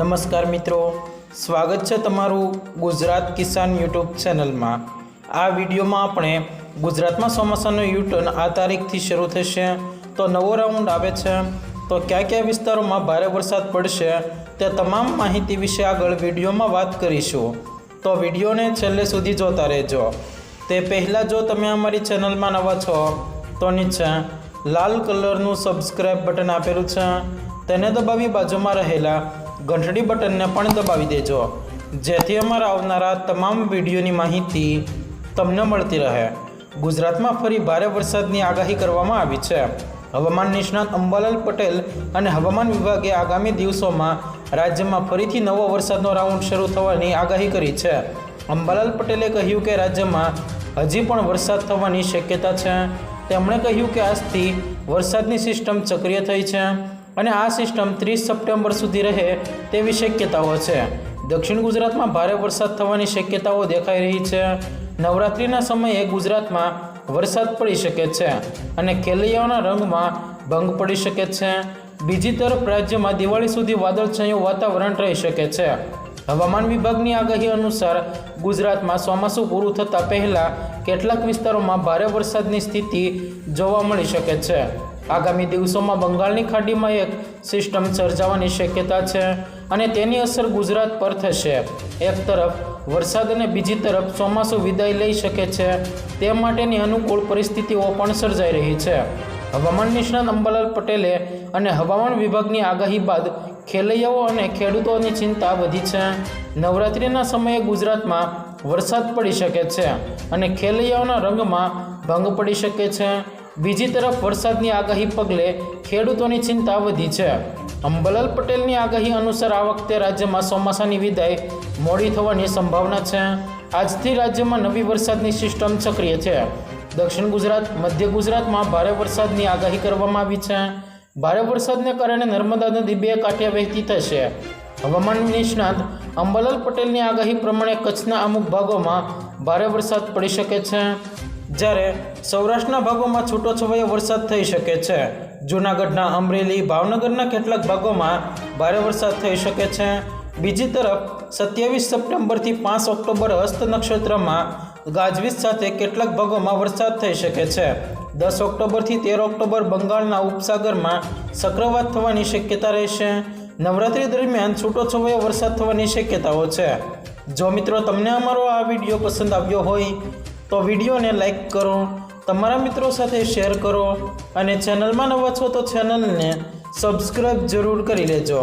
નમસ્કાર મિત્રો. સ્વાગત છે તમારું ગુજરાત કિસાન યુટ્યુબ ચેનલમાં. આ વિડીયોમાં આપણે ગુજરાતમાં ચોમાસાનું યુટર્ન આ તારીખથી શરૂ થશે. તો નવો રાઉન્ડ આવે છે. તો કયા કયા વિસ્તારોમાં ભારે વરસાદ પડશે તે તમામ માહિતી વિશે આગળ વિડીયોમાં વાત કરીશું. તો વિડીયોને છેલ્લે સુધી જોતા રહેજો. તે પહેલાં જો તમે અમારી ચેનલમાં નવા છો, તો નીચે લાલ કલરનું સબસ્ક્રાઈબ બટન આપેલું છે. તેને દબાવી બાજુમાં રહેલા ઘંટડી બટનને પણ દબાવી દેજો. જેથી અમારા આવનારા તમામ વિડીયોની માહિતી તમને મળતી રહે. ગુજરાતમાં ફરી ભારે વરસાદની આગાહી કરવામાં આવી છે. હવામાન નિષ્ણાત અંબાલાલ પટેલ અને હવામાન વિભાગે આગામી દિવસોમાં રાજ્યમાં ફરીથી નવો વરસાદનો રાઉન્ડ શરૂ થવાની આગાહી કરી છે. અંબાલાલ પટેલે કહ્યું કે રાજ્યમાં હજી પણ વરસાદ થવાની શક્યતા છે. તેમણે કહ્યું કે આજથી વરસાદની સિસ્ટમ સક્રિય થઈ છે. અને આ સિસ્ટમ ત્રીસ સપ્ટેમ્બર સુધી રહે તેવી શક્યતાઓ છે. દક્ષિણ ગુજરાતમાં ભારે વરસાદ થવાની શક્યતાઓ દેખાઈ રહી છે. નવરાત્રિના સમયે ગુજરાતમાં વરસાદ પડી શકે છે અને ખેલૈયાઓના રંગમાં ભંગ પડી શકે છે. બીજી તરફ રાજ્યમાં દિવાળી સુધી વાદળછાયું વાતાવરણ રહી શકે છે. હવામાન વિભાગની આગાહી અનુસાર ગુજરાતમાં ચોમાસું પૂરું થતાં પહેલાં કેટલાક વિસ્તારોમાં ભારે વરસાદની સ્થિતિ જોવા મળી શકે છે. આગામી દિવસોમાં બંગાળની ખાડીમાં એક સિસ્ટમ સર્જાવાની શક્યતા છે અને તેની અસર ગુજરાત પર થશે. એક તરફ, વરસાદ અને બીજી તરફ ચોમાસું વિદાય લઈ શકે છે. તે માટેની અનુકૂળ પરિસ્થિતિઓ પણ સર્જાઈ રહી છે. હવામાન નિષ્ણાત અંબાલાલ પટેલે અને હવામાન વિભાગની આગાહી બાદ ખેલૈયાઓ અને ખેડૂતોની ચિંતા વધી છે. નવરાત્રિના સમયે ગુજરાતમાં વરસાદ પડી શકે છે અને ખેલૈયાઓના રંગમાં ભંગ પડી શકે છે. બીજી તરફ વરસાદની આગાહી પગલે ખેડૂતોની ચિંતા વધી છે. અંબલાલ પટેલની આગાહી અનુસાર આ વખતે રાજ્યમાં ચોમાસાની વિદાય મોડી થવાની સંભાવના છે. આજથી રાજ્યમાં નવી વરસાદની સિસ્ટમ સક્રિય છે. દક્ષિણ ગુજરાત, મધ્ય ગુજરાતમાં ભારે વરસાદની આગાહી કરવામાં આવી છે. ભારે વરસાદને કારણે નર્મદા નદી બે કાંઠે વહેતી થશે. હવામાન નિષ્ણાત અંબાલાલ પટેલની આગાહી પ્રમાણે કચ્છના અમુક ભાગોમાં ભારે વરસાદ પડી શકે છે. જ્યારે સૌરાષ્ટ્રના ભાગોમાં છૂટોછવાયો વરસાદ થઈ શકે છે. જૂનાગઢના અમરેલી, ભાવનગરના કેટલાક ભાગોમાં ભારે વરસાદ થઈ શકે છે. બીજી તરફ, સત્યાવીસ સપ્ટેમ્બરથી પાંચ ઓક્ટોબર હસ્ત નક્ષત્રમાં ગાજવીજ સાથે કેટલાક ભાગોમાં વરસાદ થઈ શકે છે. દસ ઓક્ટોબરથી તેર ઓક્ટોબર બંગાળના ઉપસાગરમાં ચક્રવાત થવાની શક્યતા રહેશે. નવરાત્રી દરમિયાન છૂટોછવાયો વરસાદ થવાની શક્યતાઓ છે. જો મિત્રો, તમને અમારો આ વીડિયો પસંદ આવ્યો હોય તો વિડીયોને લાઇક કરો, તમારા મિત્રો સાથે શેર કરો અને ચેનલમાં નવા છો તો ચેનલને સબસ્ક્રાઈબ જરૂર કરી લેજો.